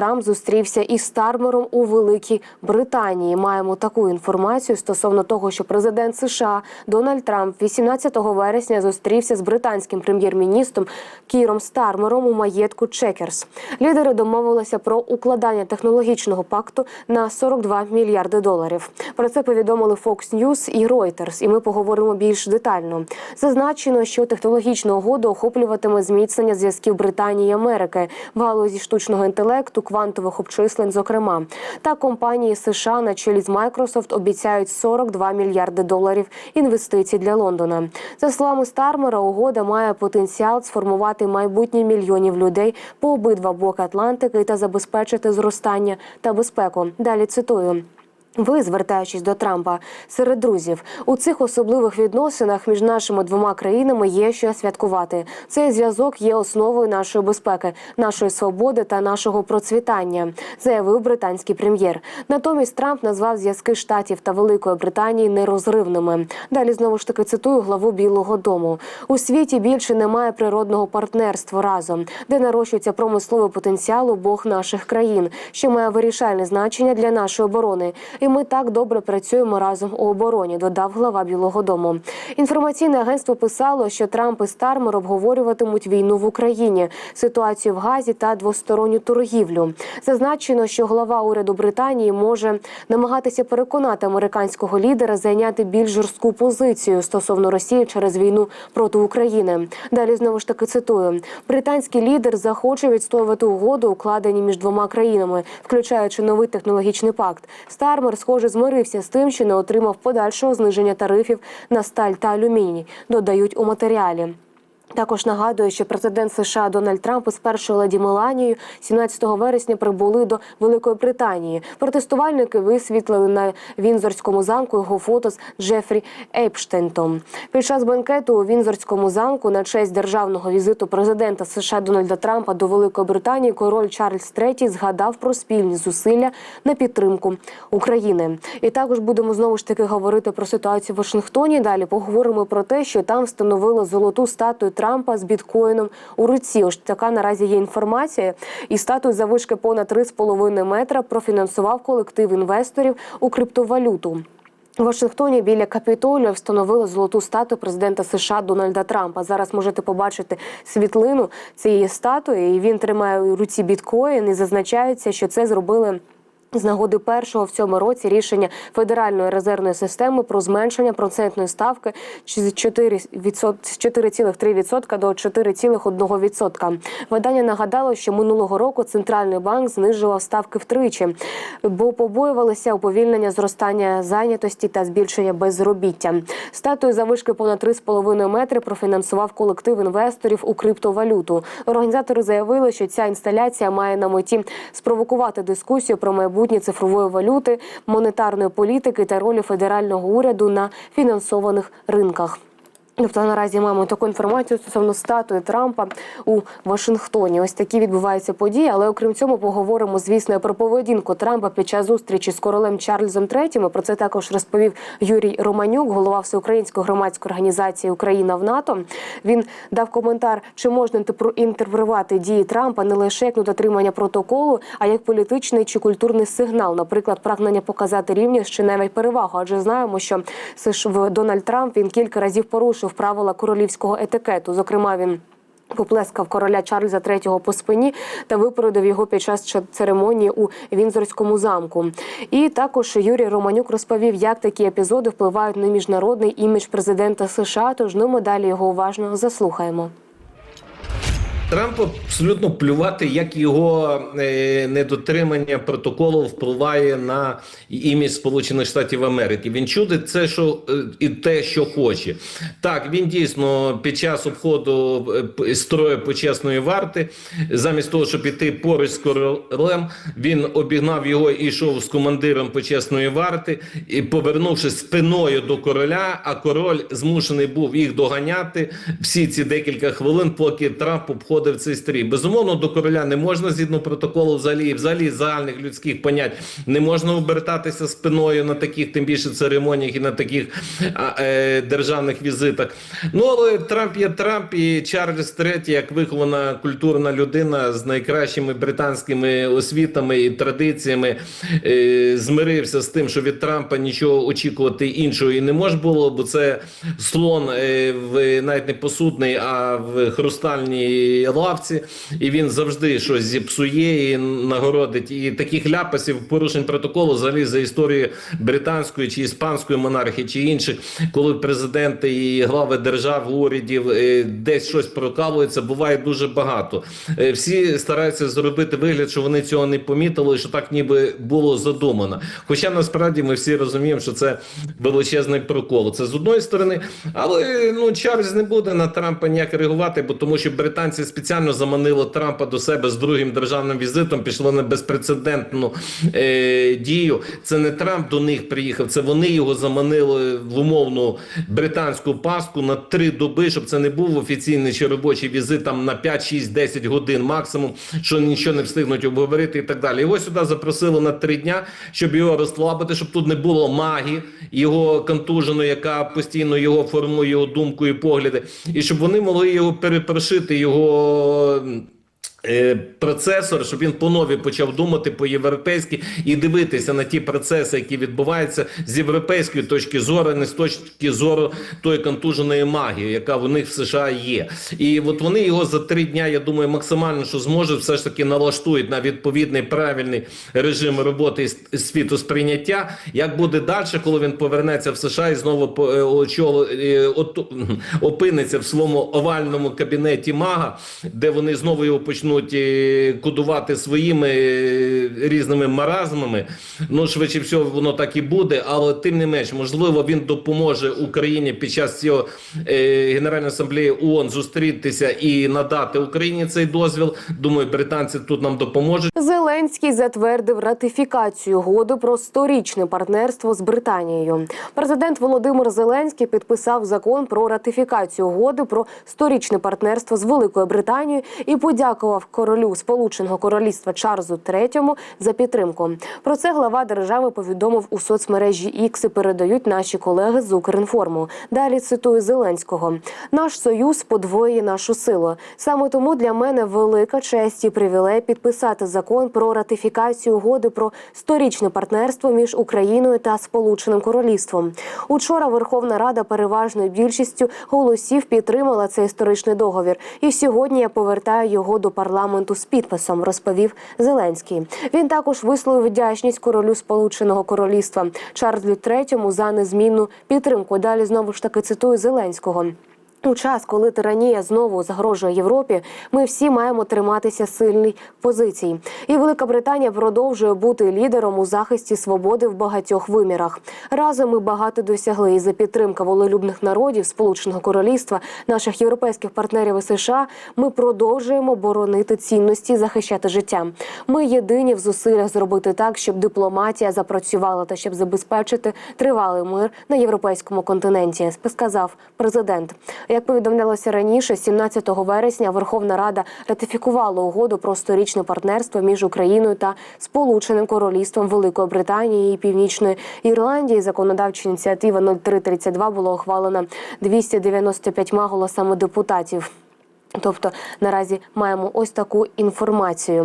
Трамп зустрівся із Стармером у Великій Британії. Маємо таку інформацію стосовно того, що президент США Дональд Трамп 18 вересня зустрівся з британським прем'єр-міністром Кіром Стармером у маєтку Чекерс. Лідери домовилися про укладання технологічного пакту на 42 мільярди доларів. Про це повідомили Fox News і Reuters, і ми поговоримо більш детально. Зазначено, що технологічна угода охоплюватиме зміцнення зв'язків Британії і Америки в галузі штучного інтелекту, квантових обчислень, зокрема. Та компанії США на чолі з Microsoft обіцяють 42 мільярди доларів інвестицій для Лондона. За словами Стармера, угода має потенціал сформувати майбутнє мільйонів людей по обидва боки Атлантики та забезпечити зростання та безпеку. Далі цитую. Ви, звертаючись до Трампа серед друзів, у цих особливих відносинах між нашими двома країнами є що святкувати. Цей зв'язок є основою нашої безпеки, нашої свободи та нашого процвітання, заявив британський прем'єр. Натомість Трамп назвав зв'язки штатів та Великої Британії нерозривними. Далі знову ж таки цитую главу Білого Дому. У світі більше немає природного партнерства разом, де нарощується промисловий потенціал обох наших країн, що має вирішальне значення для нашої оборони. І ми так добре працюємо разом у обороні. Додав глава Білого Дому. Інформаційне агентство писало, що Трамп і Стармер обговорюватимуть війну в Україні, ситуацію в Газі та двосторонню торгівлю. Зазначено, що глава уряду Британії може намагатися переконати американського лідера зайняти більш жорстку позицію стосовно Росії через війну проти України. Далі знову ж таки цитую: британський лідер захоче відстоювати угоду, укладені між двома країнами, включаючи новий технологічний пакт. Стармер, схоже, змирився з тим, що не отримав подальшого зниження тарифів на сталь та алюміній. Додають у матеріалі. Також нагадую, що президент США Дональд Трамп із першою леді Меланією 17 вересня прибули до Великої Британії. Протестувальники висвітлили на Вінзорському замку його фото з Джефрі Ейпштентом. Під час банкету у Вінзорському замку на честь державного візиту президента США Дональда Трампа до Великої Британії король Чарльз III згадав про спільні зусилля на підтримку України. І також будемо знову ж таки говорити про ситуацію в Вашингтоні. Далі поговоримо про те, що там встановили золоту статую Трампа з біткоїном у руці. Ось така наразі є інформація. І статую завишки понад 3,5 метра профінансував колектив інвесторів у криптовалюту. У Вашингтоні біля Капітолію встановили золоту статую президента США Дональда Трампа. Зараз можете побачити світлину цієї статуї. І Він тримає у руці біткоін і зазначається, що це зробили. З нагоди першого в цьому році рішення Федеральної резервної системи про зменшення процентної ставки з 4,3% до 4,1%. Видання нагадало, що минулого року центральний банк знижував ставки втричі, бо побоювалися уповільнення зростання зайнятості та збільшення безробіття. Статую завишки понад 3,5 метри профінансував колектив інвесторів у криптовалюту. Організатори заявили, що ця інсталяція має на меті спровокувати дискусію про майбутнє цифрової валюти, монетарної політики та ролі федерального уряду на фінансованих ринках. Тобто наразі маємо таку інформацію стосовно статуї Трампа у Вашингтоні. Ось такі відбуваються події. Але окрім цього, поговоримо, звісно, про поведінку Трампа під час зустрічі з королем Чарльзом III. Про це також розповів Юрій Романюк, голова всеукраїнської громадської організації Україна в НАТО. Він дав коментар, чи можна інтерпретувати дії Трампа не лише як на дотримання протоколу, а як політичний чи культурний сигнал, наприклад, прагнення показати рівність чи навіть перевагу. Адже знаємо, що в Дональд Трамп він кілька разів порушив правила королівського етикету. Зокрема, він. Поплескав короля Чарльза III по спині та випередив його під час церемонії у Вінзорському замку. І також Юрій Романюк розповів, як такі епізоди впливають на міжнародний імідж президента США. Тож ну ми далі його уважно заслухаємо. Трампу абсолютно плювати, як його е, недотримання протоколу впливає на імідж Сполучених Штатів Америки. Він чудить це, що е, і те, що хоче. Так, він дійсно під час обходу е, строю почесної варти, замість того, щоб іти поруч з королем, він обігнав його і йшов з командиром почесної варти, і повернувшись спиною до короля. А король змушений був їх доганяти всі ці декілька хвилин, поки Трамп обходив входив в цей стрій. Безумовно, до короля не можна згідно протоколу, взагалі, і взагалі загальних людських понять не можна обертатися спиною на таких, тим більше церемоніях і на таких е, державних візитах. Ну але Трамп є Трамп і Чарльз III, як вихована культурна людина з найкращими британськими освітами і традиціями, е, змирився з тим, що від Трампа нічого очікувати іншого і не може було, бо це слон е, в навіть не посудний, а в хрустальній лавці, і він завжди щось зіпсує і нагородить. І таких ляпасів порушень протоколу взагалі за історію британської чи іспанської монархії, чи інших, коли президенти і глави держав, урядів е, десь щось прокалується, буває дуже багато. Е, Всі стараються зробити вигляд, що вони цього не помітили, що так ніби було задумано. Хоча насправді ми всі розуміємо, що це величезний прокол. Це з одної сторони, але ну Чарльз не буде на Трампа ніяк реагувати, бо тому що британці спеціально заманили Трампа до себе з другим державним візитом, пішло на безпрецедентну е, дію. Це не Трамп до них приїхав, це вони його заманили в умовну британську пастку на три доби, щоб це не був офіційний чи робочий візит там на 5, 6, 10 годин максимум, що нічого не встигнуть обговорити і так далі. Його сюди запросили на три дня, щоб його розслабити, щоб тут не було магії, його контуженої, яка постійно його формує його думку і погляди, і щоб вони могли його перепрошити, його. Е, Процесор, щоб він по-нові почав думати по-європейськи і дивитися на ті процеси, які відбуваються з європейської точки зору, не з точки зору тої контуженої магії, яка в них в США є. І от вони його за три дня, я думаю, максимально що зможуть, все ж таки налаштують на відповідний правильний режим роботи і с- світосприйняття. Як буде далі, коли він повернеться в США і знову по- е, очол- е, опиниться в своєму овальному кабінеті мага, де вони знову його почнуть е, кодувати своїми е, різними маразмами. Ну, швидше всього, воно так і буде, але тим не менш, можливо, він допоможе Україні під час цього е, Генеральної асамблеї ООН зустрітися і надати Україні цей дозвіл. Думаю, британці тут нам допоможуть. Зеленський затвердив ратифікацію угоди про сторічне партнерство з Британією. Президент Володимир Зеленський підписав закон про ратифікацію угоди про сторічне партнерство з Великою Британією і подякував королю Сполученого Королівства Чарльзу III за підтримку. Про це глава держави повідомив у соцмережі X і передають наші колеги з Укрінформу. Далі цитую Зеленського: наш союз подвоює нашу силу. Саме тому для мене велика честь і привілей підписати закон про ратифікацію угоди про сторічне партнерство між Україною та Сполученим Королівством. Учора Верховна Рада переважною більшістю голосів підтримала цей історичний договір. І сьогодні я повертаю його до парламенту з підписом, розповів Зеленський. Він також висловив вдячність королю Сполученого Королівства Чарльзу III за незмінну підтримку. Далі знову ж таки цитую Зеленського. У час, коли тиранія знову загрожує Європі, ми всі маємо триматися сильних позицій. І Велика Британія продовжує бути лідером у захисті свободи в багатьох вимірах. Разом ми багато досягли. І за підтримка волелюбних народів Сполученого Королівства, наших європейських партнерів і США, ми продовжуємо боронити цінності, захищати життя. Ми єдині в зусиллях зробити так, щоб дипломатія запрацювала та щоб забезпечити тривалий мир на європейському континенті. Сказав президент. Як повідомлялося раніше, 17 вересня Верховна Рада ратифікувала угоду про сторічне партнерство між Україною та Сполученим Королівством Великої Британії і Північної Ірландії. Законодавча ініціатива 0332 була ухвалена 295 голосами депутатів. Тобто наразі маємо ось таку інформацію.